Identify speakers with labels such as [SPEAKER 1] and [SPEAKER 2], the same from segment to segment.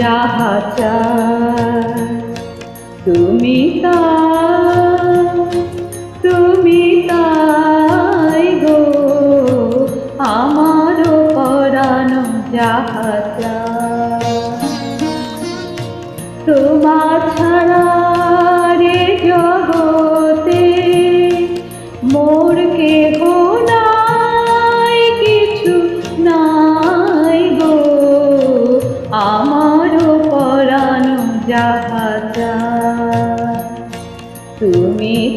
[SPEAKER 1] যাহা চায় তুমি তা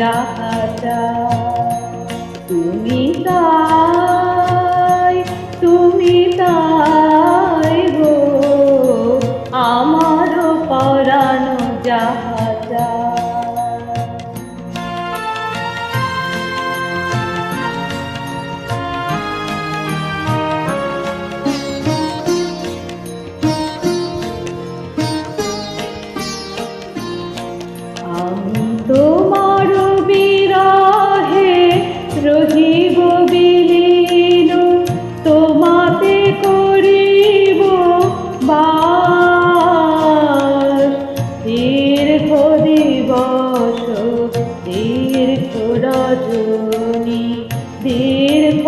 [SPEAKER 1] রাজা তুমি তাই তুমি তাই গো। আমার পরানো যাহা দীর্ঘ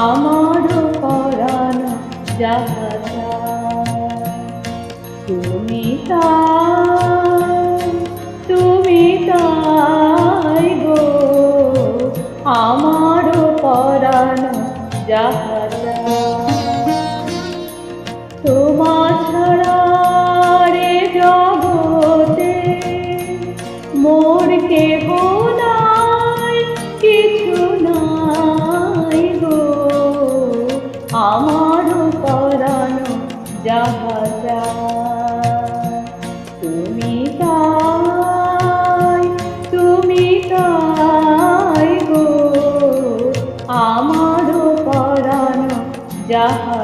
[SPEAKER 1] আমার পরাণ যাহা তুমি তাই তুমি তাই গো। আমার পরাণ যাহা তুমি তাই তুমি তাই গো। আমার পরাণ যাহা